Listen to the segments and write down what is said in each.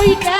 hoy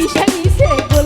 কিসে নিছে